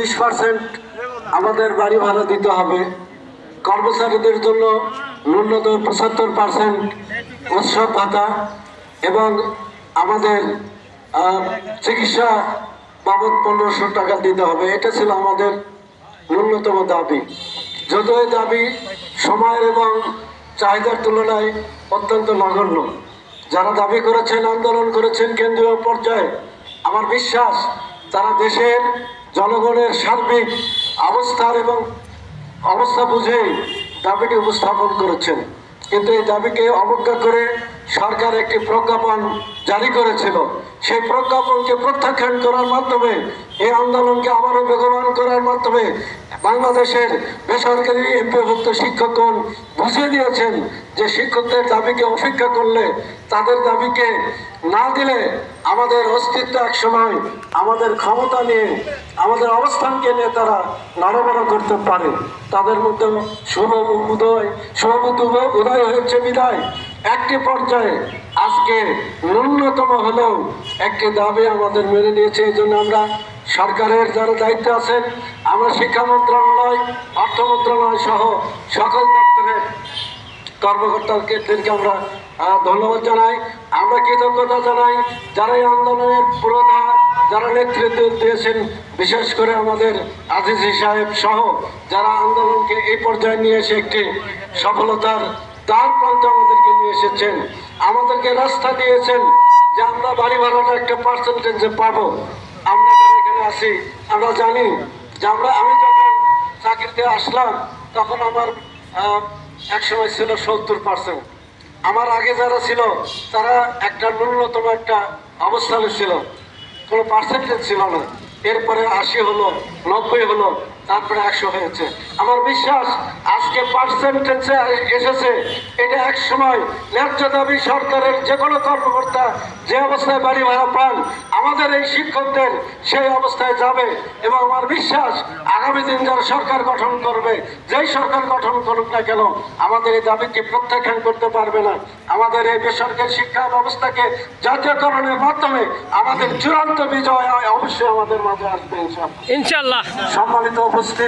বিশ পার্সেন্ট আমাদের বাড়ি ভাড়া দিতে হবে। কর্মচারীদের জন্য ন্যূনতম পঁচাত্তর পার্সেন্ট উৎসব ভাতা এবং আমাদের চিকিৎসা বাবদ পনেরোশো টাকা দিতে হবে। এটা ছিল আমাদের ন্যূনতম দাবি। যদিও দাবি সময়ের এবং চাহিদার তুলনায় অত্যন্ত নগণ্য। যারা দাবি করেছেন, আন্দোলন করেছেন কেন্দ্রীয় পর্যায়ে, আমার বিশ্বাস তারা দেশের জনগণের সার্বিক অবস্থার এবং অবস্থা বুঝে দাবিটি উপস্থাপন করেছেন। কিন্তু এই দাবিকে অবজ্ঞা করে সরকার একটি প্রজ্ঞাপন জারি করেছিল। সেই প্রজ্ঞাপনকে প্রত্যাখ্যান করার মাধ্যমে, এই আন্দোলনকে আবারও বেগবান করার মাধ্যমে বাংলাদেশের বেসরকারি এমপিভুক্ত শিক্ষকগণ বুঝিয়ে দিয়েছেন যে শিক্ষকদের দাবিকে অপেক্ষা করলে, তাদের দাবিকে না দিলে আমাদের অস্তিত্ব একসময় আমাদের ক্ষমতা নিয়ে, আমাদের অবস্থানকে নিয়ে তারা নড়বড় করতে পারে। তাদের মধ্যে শুভ উদয় শুভ উদয় হয়েছে বিদায়। একটি পর্যায়ে আজকে ন্যূনতম হলেও একটি দাবি আমাদের মেনে নিয়েছে, এই জন্য আমরা সরকারের যারা দায়িত্ব আছেন, আমরা শিক্ষা মন্ত্রণালয়, অর্থ মন্ত্রণালয় সহ সকল দপ্তরের কর্মকর্তাদেরকে আমরা ধন্যবাদ জানাই। আমরা কৃতজ্ঞতা জানাই যারা এই আন্দোলনের পুরোধা, যারা নেতৃত্ব দিয়েছেন, বিশেষ করে আমাদের আজিজি সাহেব সহ যারা আন্দোলনকে এই পর্যায়ে নিয়ে এসে একটি সফলতার দ্বার প্রান্তে আমাদেরকে নিয়ে এসেছেন আমাদেরকে রাস্তা দিয়েছেন যে আমরা বাড়ি ভাড়াটা একটা পার্সেন্টেজে পাবো। আমরা এখানে আসি আমরা জানি যে আমরা আমি যখন চাকরিতে আসলাম তখন আমার আহ, একসময় ছিল সত্তর পার্সেন্ট আমার আগে যারা ছিল তারা একটা ন্যূনতম একটা অবস্থানে ছিল। কোনো পার্সেন্টেজ ছিল না। এরপরে আশি হলো, নব্বই হলো, তারপরে একশো হয়েছে। আমার বিশ্বাস, আজকে পার্সেন্টেজে এসেছে, এটা এক সময় ন্যায্য দাবি সরকারের যে কোনো কর্মকর্তা যে অবস্থায় বাড়ি ভাড়া পান আমাদের এই শিক্ষকদের সেই অবস্থায় যাবে এবং আমার বিশ্বাস আগামী দিন যারা সরকার গঠন করবে যেই সরকার গঠন করুক না কেন আমাদের এই দাবিকে প্রত্যাখ্যান করতে পারবে না। আমাদের এই বেসরকারি শিক্ষা ব্যবস্থাকে জাতীয়করণের মাধ্যমে আমাদের চূড়ান্ত বিজয় অবশ্যই আমাদের মাঝে আসবে ইনশাল্লাহ সম্মানিত উপস্থিত